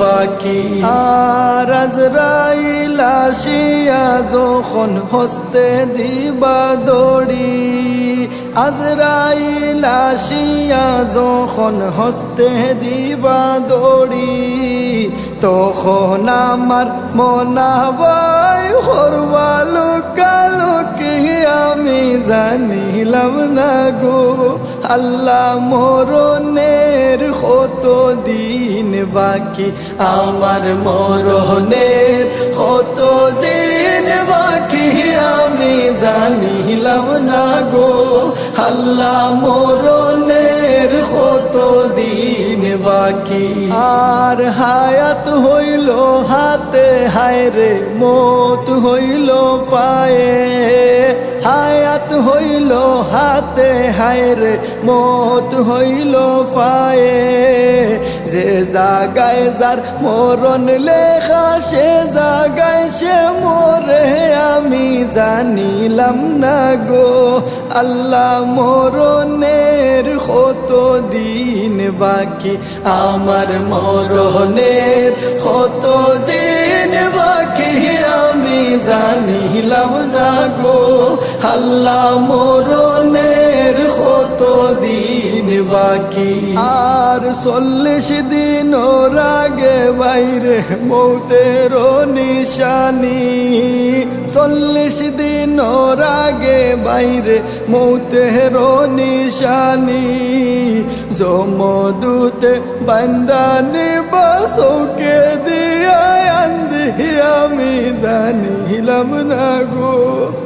বাকি। আর আজরাইল যখন হস্তে দিবা দড়ি, আজরাইল আসিয়া যখন হস্তে দিবা দড়ি, তখন আমার মনাবাই হরবালো কালো কি আমি জানিলাম না গো, আল্লাহ মরণের কত দিন বাকি? আমার মরণের কত দিন বাকি? আমি জানিলাম না গো, আল্লাহ মরণের কত দিন বাকি? আর হায়াত হইল হাতে, হায় রে, মত হইল পায়ে। হায়াত হইল হাতে, হায় রে, মত হইল পায়ে। যে জাগায় যার মরণ লেখা, সে জাগায় সে মরে। আমি জানিলাম না গো, আল্লাহ মরণের কত দিন বাকি। আমার মরণের কত দিন বাকি, আমি জানিলাম না গো। আল্লাহ মরণের কত দিন বাকি? আর চল্লিশ দিন রাগে বাইরে মৌতের নিশানি। চল্লিশ দিন রাগে বাইরে মৌতের নিশানি। জমদূতে বান্দানি বাসকে দিয়া আন্দি আমি জানিলাম না গো।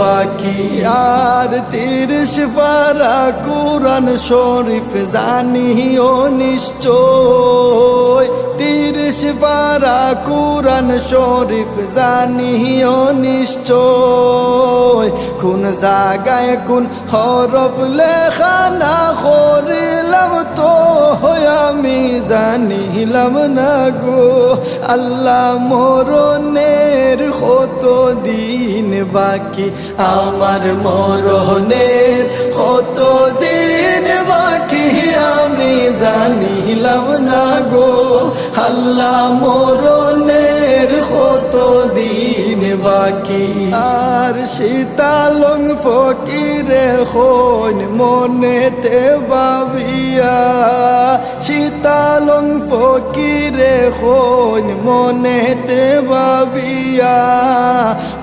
বাকি আর তিরিশ পারা কোরআন শরীফ জানিও নিশ্চয়। তিরিশ পারা কোরআন শরীফ জানিও নিশ্চয়। কোন জাগায় কোন হরফ লেখা না করিলাম তো আমি জানিলাম না গো। আল্লাহ মরণের কত দিন বাকি আমার মরণের কত দিন বাকি আমি জানিলাম না গো। আল্লাহ মরণের কত দিন বাকি? আর শীতালং ফকিরে হন মনেতে বাবিয়া শীতালং ফকিরে হন মনেতে বাবিয়া